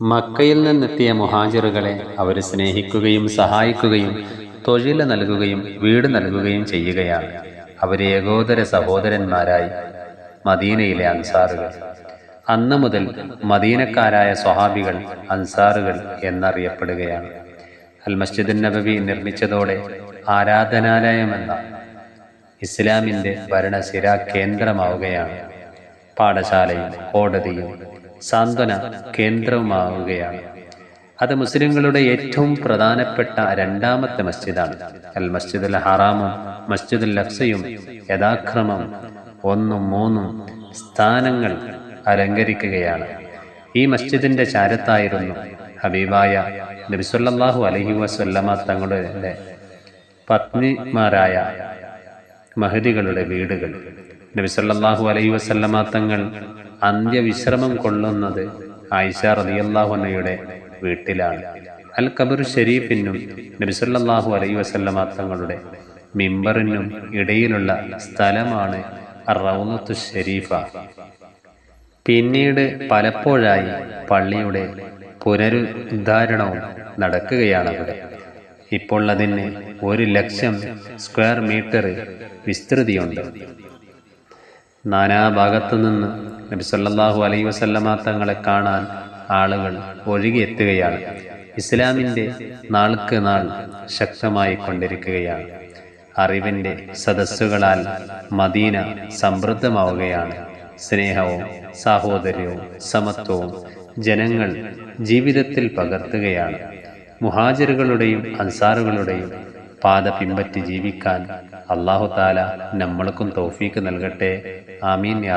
മക്കയിൽ നിന്നെത്തിയ മുഹാജിറുകളെ അവർ സ്നേഹിക്കുകയും സഹായിക്കുകയും തൊഴിൽ നൽകുകയും വീട് നൽകുകയും ചെയ്യുകയാണ്. അവരെ ഏകോദര സഹോദരന്മാരായി മദീനയിലെ അൻസാറുകൾ. അന്ന് മുതൽ മദീനക്കാരായ സ്വഹാബികൾ അൻസാറുകൾ എന്നറിയപ്പെടുകയാണ്. അൽ മസ്ജിദ് നബവി നിർമ്മിച്ചതോടെ ആരാധനാലയമെന്ന ഇസ്ലാമിന്റെ ഭരണസിര കേന്ദ്രമാവുകയാണ്. പാഠശാലയും കോടതിയും സാന്ത്വന കേന്ദ്രവുമാവുകയാണ് അത് മുസ്ലിങ്ങളുടെ ഏറ്റവും പ്രധാനപ്പെട്ട രണ്ടാമത്തെ മസ്ജിദാണ്. അൽ മസ്ജിദുൽ ഹറാമും മസ്ജിദുൽ അക്സയും യഥാക്രമം ഒന്നും മൂന്നും സ്ഥാനങ്ങൾ അലങ്കരിക്കുകയാണ്. ഈ മസ്ജിദിന്റെ ചാരത്തായിരുന്നു ഹബീബായ നബിസുല്ലാഹു അലഹി വസ്വല്ലമ തങ്ങളുടെ പത്നിമാരായ മഹദികളുടെ വീടുകൾ. നബിസല്ലാഹു അലൈഹി വസല്ലമ തങ്ങൾ അന്ത്യവിശ്രമം കൊള്ളുന്നത് ആയിഷ റളിയല്ലാഹുനയുടെ വീട്ടിലാണ്. അൽ കബർ ഷെരീഫിനും നബിസല്ലാഹു അലൈ വസല്ലമ തങ്ങളുടെ മിമ്പറിനും ഇടയിലുള്ള സ്ഥലമാണ് റൗനത്തു ഷെരീഫ പിന്നീട് പലപ്പോഴായി പള്ളിയുടെ പുനരുദ്ധാരണവും നടക്കുകയാണ് അവിടെ. ഇപ്പോൾ അതിന് ഒരു ലക്ഷം സ്ക്വയർ മീറ്റർ വിസ്തൃതിയുണ്ട്. നാനാഭാഗത്തു നിന്ന് നബി സല്ലല്ലാഹു അലൈഹി വസല്ലമ തങ്ങളെ കാണാൻ ആളുകൾ ഒഴുകിയെത്തുകയാണ്. ഇസ്ലാമിന്റെ നാൾക്ക് നാൾ ശക്തമായി കൊണ്ടിരിക്കുകയാണ്. അറിവിന്റെ സദസ്സുകളാൽ മദീന സമൃദ്ധമാവുകയാണ്. സ്നേഹവും സാഹോദര്യവും സമത്വവും ജനങ്ങൾ ജീവിതത്തിൽ പകർത്തുകയാണ്. മുഹാജിറുകളുടെയും അൻസാറുകളുടെയും പാത പിമ്പറ്റി ജീവിക്കാൻ അള്ളാഹു താല നമ്മൾക്കും തൗഫീക്ക് നൽകട്ടെ. ആമീൻ യാ